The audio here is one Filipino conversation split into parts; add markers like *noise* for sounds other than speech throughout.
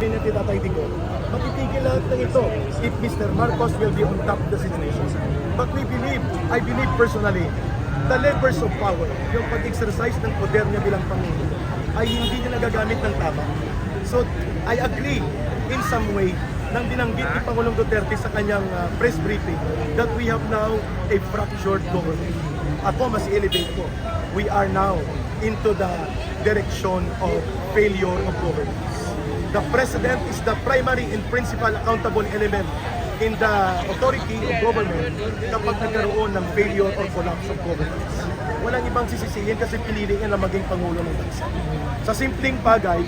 Minute Tatay Digo, matitigil lahat ng ito if Mr. Marcos will be on top of the situation. But we believe, I believe personally, the levers of power, yung pag-exercise ng poder niya bilang Pangulo, ay hindi niya nagagamit ng tama. So, I agree in some way nang binanggit ni Pangulong Duterte sa kanyang uh, press briefing that we have now a fractured government. Ako, mas elevate ko. We are now into the direction of failure of governance. The President is the primary and principal accountable element in the authority of government kapag nagkaroon ng failure or collapse of governance. Walang ibang sisisihin kasi pinili niya na maging Pangulo ng bansa. Sa simpleng bagay,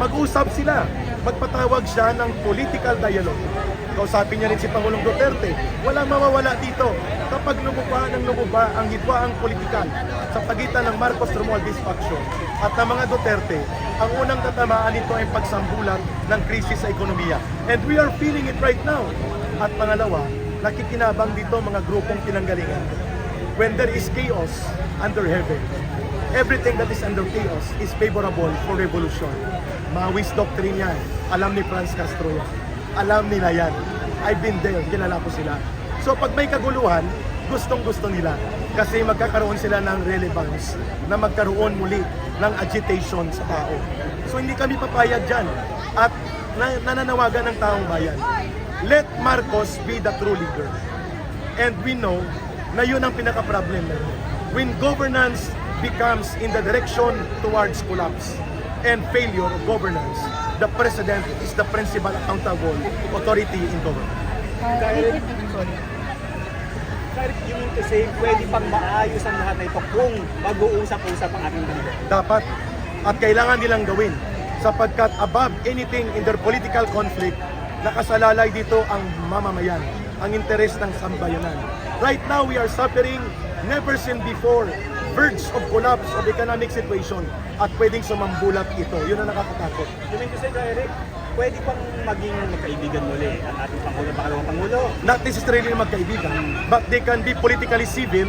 mag-usap sila. Magpatawag siya ng political dialogue. Kausapin niya rin si Pangulong Duterte. Walang mawawala dito kapag lumuba ng lumuba ang hidwaang politikal sa pagitan ng Marcos Romualdez faction at ng mga Duterte, ang unang tatamaan nito ay pagsambulan ng krisis sa ekonomiya. And we are feeling it right now. At pangalawa, nakikinabang dito mga grupong pinanggalingan. When there is chaos under heaven, everything that is under chaos is favorable for revolution. Maoist doctrine yan. Alam ni Franz Castro yan. Alam nila yan. I've been there. Kilala ko sila. So pag may kaguluhan, gustong gusto nila. Kasi magkakaroon sila ng relevance na magkaroon muli ng agitation sa tao. So hindi kami papayag dyan. At na- nananawagan ng taong bayan. Let Marcos be the true leader. And we know na yun ang pinaka-problem. When governance becomes in the direction towards collapse and failure of governance, the president is the principal accountable authority in government. Direct, sorry. Direct, you mean to say, pwede pang maayos ang lahat na ito kung mag-uusap-usap ang ating leader. Dapat at kailangan nilang gawin sapagkat above anything in their political conflict, nakasalalay dito ang mamamayan, ang interes ng sambayanan. Right now, we are suffering never seen before verge of collapse of economic situation at pwedeng sumambulat ito. Yun ang nakakatakot. You mean to say, Direct, pwede pang maging magkaibigan muli ang ating Pangulo, pangalawang Pangulo. not necessarily magkaibigan, but they can be politically civil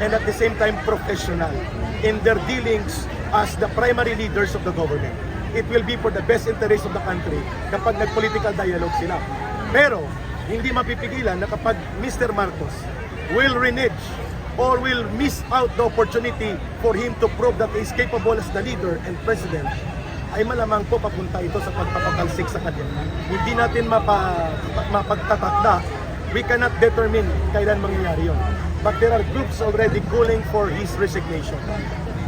and at the same time professional in their dealings as the primary leaders of the government. It will be for the best interest of the country kapag nag-political dialogue sila. Pero, hindi mapipigilan na kapag Mr. Marcos will renege or will miss out the opportunity for him to prove that he is capable as the leader and president, ay malamang po papunta ito sa pagpapatalsik sa kanya. Hindi natin mapa, mapagtatakda. We cannot determine kailan mangyayari yun. But there are groups already calling for his resignation.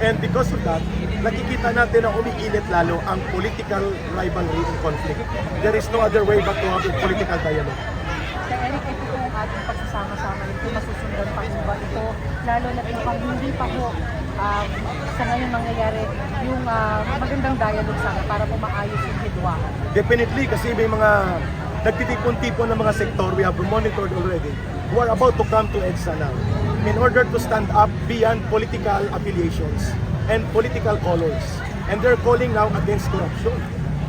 And because of that, nakikita natin na umiinit lalo ang political rivalry and conflict. There is no other way but to have a political dialogue. Sir Eric, ito po ang ating pagsasama-sama ito, masusundan pa po ba ito? Lalo na kapag hindi pa po um, sa ngayon mangyayari yung ah, magandang dialogue sana para po maayos yung hidwaan. Definitely kasi may mga nagtitipon-tipon ng mga sektor we have monitored already who are about to come to EDSA now in order to stand up beyond political affiliations and political colors. And they're calling now against corruption,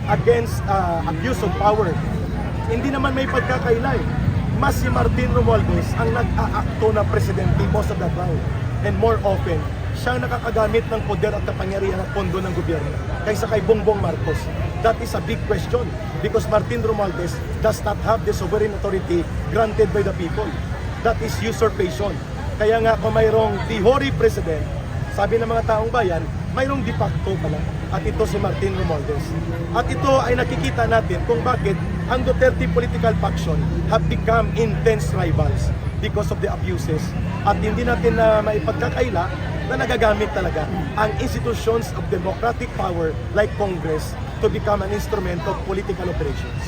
against uh, abuse of power. Hindi naman may pagkakailay. Mas si Martin Romualdez ang nag-aakto na of the time. And more often, siya ang nakakagamit ng poder at kapangyarihan at pondo ng gobyerno kaysa kay Bongbong Marcos. That is a big question because Martin Romualdez does not have the sovereign authority granted by the people. That is usurpation. Kaya nga kung mayroong the hoary president, sabi ng mga taong bayan, mayroong de facto pala. At ito si Martin Romualdez. At ito ay nakikita natin kung bakit ang Duterte political faction have become intense rivals because of the abuses. At hindi natin na maipagkakaila na nagagamit talaga ang institutions of democratic power like Congress to become an instrument of political operations.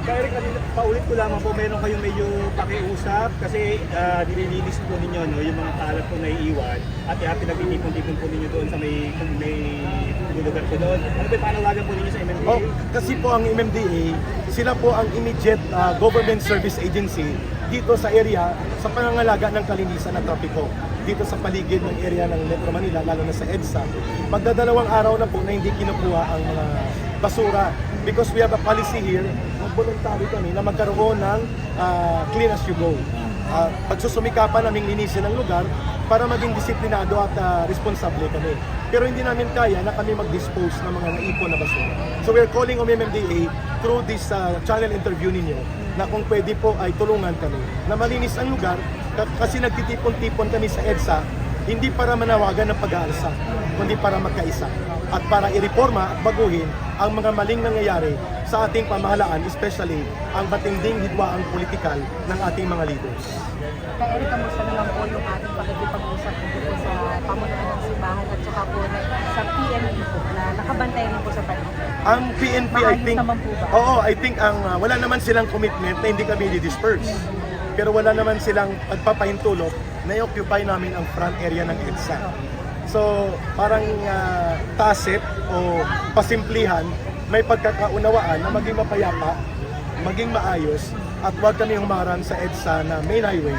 Direct, kanina, paulit ko lamang po, meron kayong medyo pakiusap kasi uh, nililinis po ninyo no, yung mga kalat po na iiwan at uh, pinagtitipon-tipon po ninyo doon sa may, may lugar po doon. Ano ba yung panawagan po ninyo sa MMDA? Oh, kasi po ang MMDA, sila po ang immediate uh, government service agency dito sa area sa pangangalaga ng kalinisan at trapiko dito sa paligid ng area ng Metro Manila, lalo na sa EDSA. Magdadalawang araw na po na hindi kinukuha ang mga basura because we have a policy here, mag-voluntary kami na magkaroon ng uh, clean as you go. Uh, pagsusumikapan naming linisin ang lugar para maging disiplinado at ah, responsable kami. Pero hindi namin kaya na kami mag-dispose ng mga naipon na basura. So we're calling on MMDA through this ah, channel interview ninyo na kung pwede po ay tulungan kami na malinis ang lugar ka- kasi nagtitipon-tipon kami sa EDSA hindi para manawagan ng pag-aalsa, kundi para magkaisa at para ireforma at baguhin ang mga maling nangyayari sa ating pamahalaan, especially ang batinding hidwaang politikal ng ating mga leaders. Kaya Eric, kamusta naman po yung ating pakikipag-usap po sa pamunuan ng simbahan at saka po na, sa PNP po na nakabantay rin po sa paligid. Ang PNP, I Maayos think, naman po ba? oo, I think ang uh, wala naman silang commitment na hindi kami di-disperse. Pero wala naman silang pagpapahintulot na i-occupy namin ang front area ng EDSA. So, parang uh, tacit o pasimplihan, may pagkakaunawaan na maging mapayapa, maging maayos, at huwag kami humarang sa EDSA na main highway,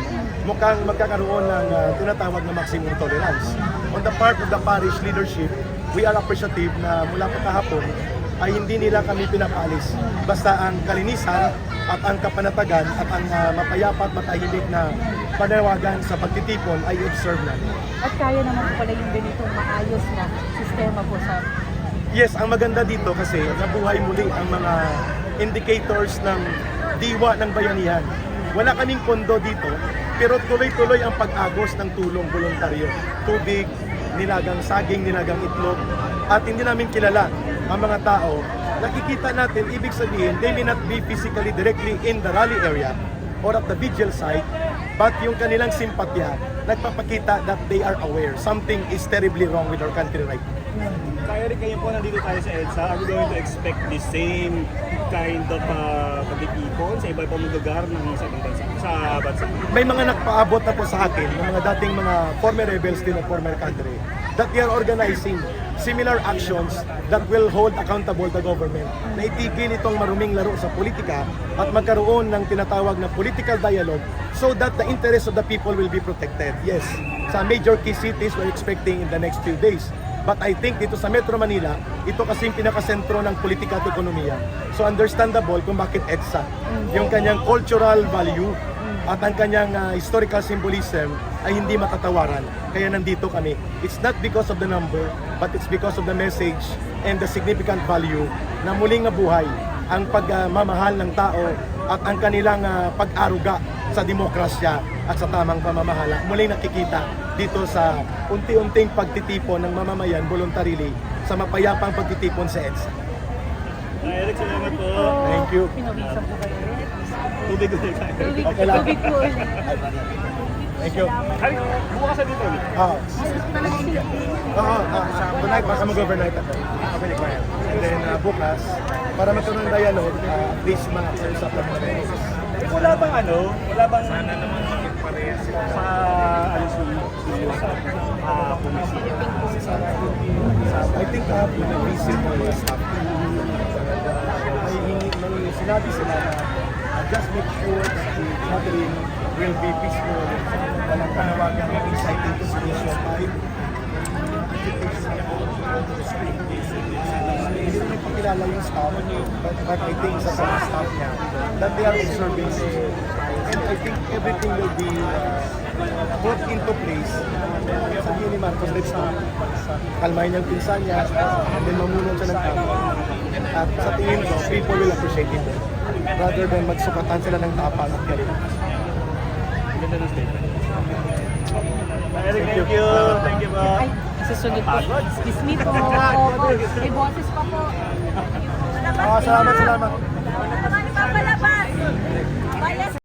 mukhang magkakaroon ng uh, tinatawag na maximum tolerance. On the part of the parish leadership, we are appreciative na mula pa kahapon ay hindi nila kami pinapalis. Basta ang kalinisan at ang kapanatagan at ang uh, mapayapa at matahimik na panawagan sa pagtitipon ay observe namin. At kaya naman pala yung ganitong maayos na sistema po sa Yes, ang maganda dito kasi nabuhay muli ang mga indicators ng diwa ng bayanihan. Wala kaming pondo dito, pero tuloy-tuloy ang pag-agos ng tulong voluntaryo. Tubig, nilagang saging, nilagang itlog, at hindi namin kilala ang mga tao. Nakikita natin, ibig sabihin, they may not be physically directly in the rally area or at the vigil site, but yung kanilang simpatya, nagpapakita that they are aware something is terribly wrong with our country right now. Kaya rin kayo po nandito tayo sa EDSA, are we going to expect the same kind of uh, pagtitipon sa iba-ibang lugar ng sa ibang bansa? Sa bansa? may mga nagpaabot na po sa akin ng mga dating mga former rebels din of former country that they are organizing similar actions that will hold accountable the government na itigil itong maruming laro sa politika at magkaroon ng tinatawag na political dialogue so that the interests of the people will be protected. Yes, sa major key cities we're expecting in the next few days. But I think dito sa Metro Manila, ito kasi yung pinakasentro ng politika at ekonomiya. So understandable kung bakit EDSA. Yung kanyang cultural value at ang kanyang ah, historical symbolism ay hindi matatawaran. Kaya nandito kami. It's not because of the number, but it's because of the message and the significant value na muling nabuhay ang pagmamahal ng tao at ang kanilang ah, pag-aruga sa demokrasya at sa tamang pamamahala. Muling nakikita dito sa unti-unting pagtitipon ng mamamayan voluntarily sa mapayapang pagtitipon sa EDSA. Uh, Eric, salamat po. Thank you. Pinawisan po kayo. Tubig ulit tayo. Tubig, Okay lang. tubig po ulit. Thank you. Ay, bukas na dito ulit. Ah, Oo, ah, ah, tonight baka mag-overnight ako. Okay, quiet. And then uh, bukas, para magkaroon ng dialogue, uh, at least ma-usap lang mga wala bang ano? Wala bang... Sana naman magparehas sa ano si si sa ah, komisyon. I think uh, pinag-visit ng mga staff. May sinabi sila na uh, just make sure that the gathering will be peaceful. Walang panawagan ng inciting to sedition type. Hindi naman pakilala yung staff, but, but I think sa mga staff niya that they are observing and I think everything will be uh, put into place. Sabihin ni Marcos, let's stop. Kalmahin niyang pinsan niya, and then mamunod siya ng tama. At sa tingin ko, people will appreciate it. Rather than magsukatan sila ng tapang at galing. Ganda ng statement. Eric, thank you. Thank you po. Ay, susunod po. Excuse me po. *laughs* May boses pa po. Ah, salamat, salamat.